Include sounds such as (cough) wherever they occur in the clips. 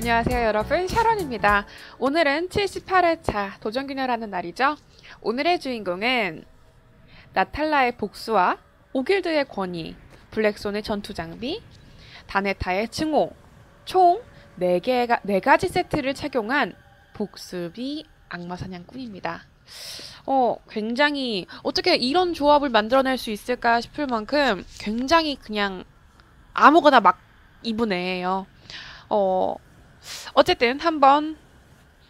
안녕하세요 여러분 샤론입니다. 오늘은 78회차 도전균열하는 날이죠. 오늘의 주인공은 나탈라의 복수와 오길드의 권위, 블랙손의 전투 장비, 다네타의 증오, 총 4개가, 4가지 세트를 착용한 복수비 악마 사냥꾼입니다. 어, 굉장히 어떻게 이런 조합을 만들어낼 수 있을까 싶을 만큼 굉장히 그냥 아무거나 막 입은 애예요. 어, 어쨌든 한번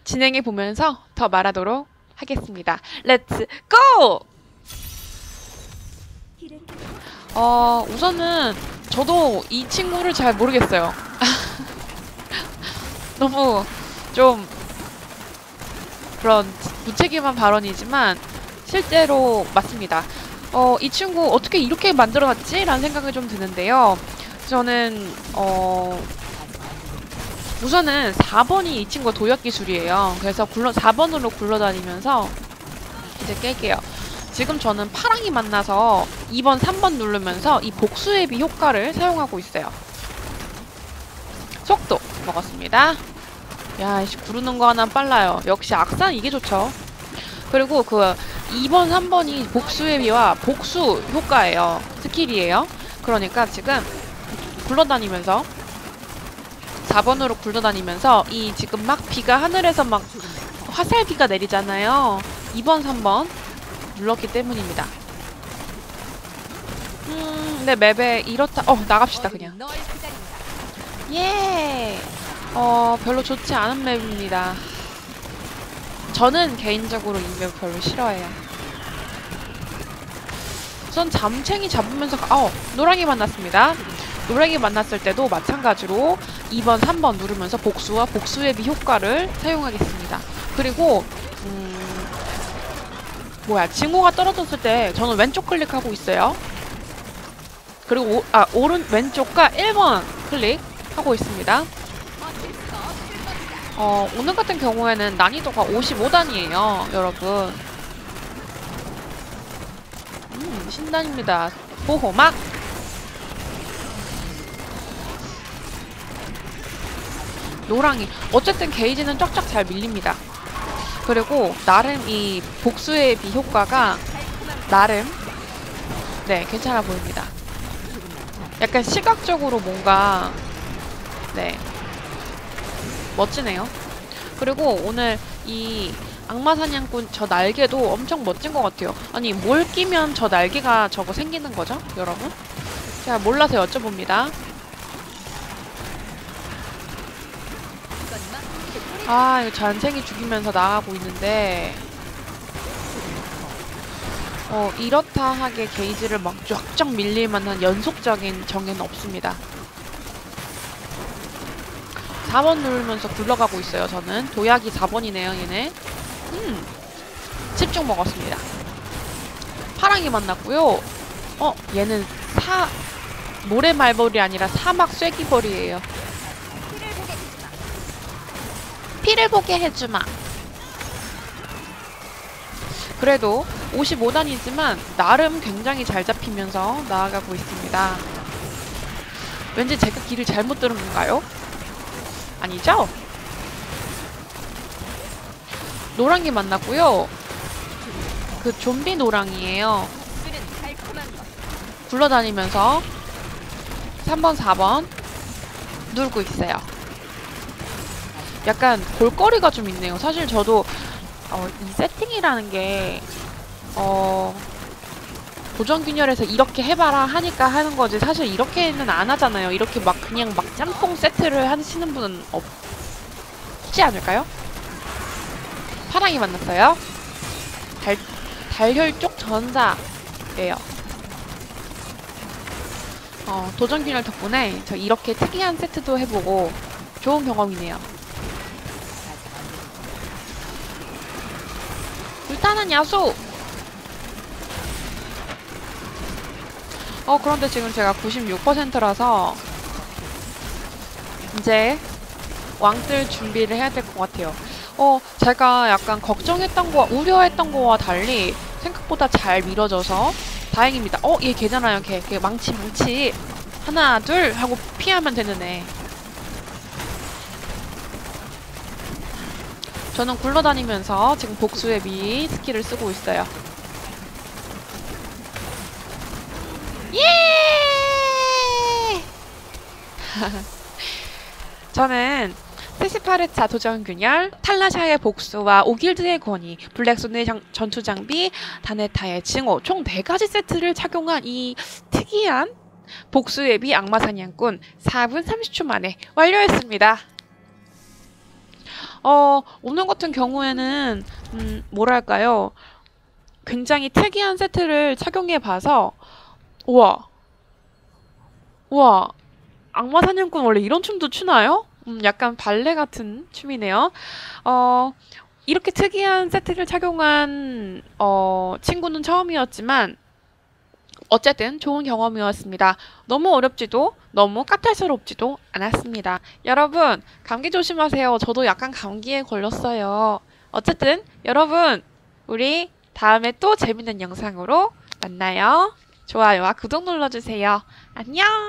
진행해 보면서 더 말하도록 하겠습니다. 렛츠 고! 어, 우선은 저도 이 친구를 잘 모르겠어요. (laughs) 너무 좀 그런 무책임한 발언이지만 실제로 맞습니다. 어, 이 친구 어떻게 이렇게 만들어놨지? 라는 생각이 좀 드는데요. 저는 어, 우선은 4번이 이 친구가 도약 기술이에요. 그래서 굴러 4번으로 굴러다니면서 이제 깰게요. 지금 저는 파랑이 만나서 2번, 3번 누르면서 이 복수회비 효과를 사용하고 있어요. 속도 먹었습니다. 야, 이씨 구르는 거 하나 빨라요. 역시 악산 이게 좋죠. 그리고 그 2번, 3번이 복수회비와 복수 효과예요. 스킬이에요. 그러니까 지금 굴러다니면서 4번으로 굴러다니면서 이 지금 막 비가 하늘에서 막 화살비가 내리잖아요. 2번, 3번 눌렀기 때문입니다. 음, 네, 맵에 이렇다. 어, 나갑시다, 그냥. 예! 어, 별로 좋지 않은 맵입니다. 저는 개인적으로 이 맵 별로 싫어해요. 우선 잠챙이 잡으면서, 가- 어, 노랑이 만났습니다. 노랑이 만났을 때도 마찬가지로 2번, 3번 누르면서 복수와 복수회비 효과를 사용하겠습니다. 그리고 음, 뭐야 징후가 떨어졌을 때 저는 왼쪽 클릭하고 있어요. 그리고 오, 아 오른 왼쪽과 1번 클릭하고 있습니다. 어, 오늘 같은 경우에는 난이도가 55단이에요, 여러분. 음, 신단입니다. 보호막 노랑이 어쨌든 게이지는 쫙쫙 잘 밀립니다. 그리고 나름 이 복수의 비 효과가 나름 네 괜찮아 보입니다. 약간 시각적으로 뭔가 네 멋지네요. 그리고 오늘 이 악마 사냥꾼 저 날개도 엄청 멋진 것 같아요. 아니 뭘 끼면 저 날개가 저거 생기는 거죠, 여러분? 제가 몰라서 여쭤봅니다. 아, 이거 잔챙이 죽이면서 나가고 있는데 어, 이렇다 하게 게이지를 막 쫙쫙 밀릴 만한 연속적인 정해는 없습니다. 4번 누르면서 굴러가고 있어요, 저는. 도약이 4번이네요, 얘네. 음, 집중 먹었습니다. 파랑이 만났고요. 어, 얘는 사, 모래말벌이 아니라 사막 쐐기벌이에요. 피를 보게 해주마. 그래도 55단이지만 나름 굉장히 잘 잡히면서 나아가고 있습니다. 왠지 제가 길을 잘못 들은 건가요? 아니죠? 노랑이 만났고요. 그 좀비 노랑이에요. 굴러다니면서 3번, 4번 누르고 있어요. 약간 볼거리가 좀 있네요. 사실 저도 어, 이 세팅이라는 게 어, 도전균열에서 이렇게 해봐라 하니까 하는 거지 사실 이렇게는 안 하잖아요. 이렇게 막 그냥 막 짬뽕 세트를 하시는 분은 없지 않을까요? 파랑이 만났어요. 달, 달혈 쪽 전자예요. 어, 도전균열 덕분에 저 이렇게 특이한 세트도 해보고 좋은 경험이네요. 불타는 야수! 어, 그런데 지금 제가 96%라서 이제 왕뜰 준비를 해야 될 것 같아요. 어, 제가 약간 걱정했던 거, 우려했던 거와 달리 생각보다 잘 밀어져서 다행입니다. 어, 얘 걔잖아요. 걔, 걔 망치, 망치. 하나, 둘 하고 피하면 되는 애. 저는 굴러다니면서 지금 복수의 미 스킬을 쓰고 있어요. 예! (laughs) 저는 세시파르차 도전 균열, 탈라샤의 복수와 오길드의 권위, 블랙손의 장- 전투 장비, 다네타의 증오 총 4가지 세트를 착용한 이 특이한 복수 앱이 악마 사냥꾼 4분 30초 만에 완료했습니다. 어, 오늘 같은 경우에는 음, 뭐랄까요? 굉장히 특이한 세트를 착용해 봐서 우와. 우와. 악마 사냥꾼 원래 이런 춤도 추나요? 음, 약간 발레 같은 춤이네요. 어, 이렇게 특이한 세트를 착용한 어, 친구는 처음이었지만 어쨌든 좋은 경험이었습니다. 너무 어렵지도 너무 까탈스럽지도 않았습니다. 여러분 감기 조심하세요. 저도 약간 감기에 걸렸어요. 어쨌든 여러분 우리 다음에 또 재밌는 영상으로 만나요. 좋아요와 구독 눌러주세요. 안녕!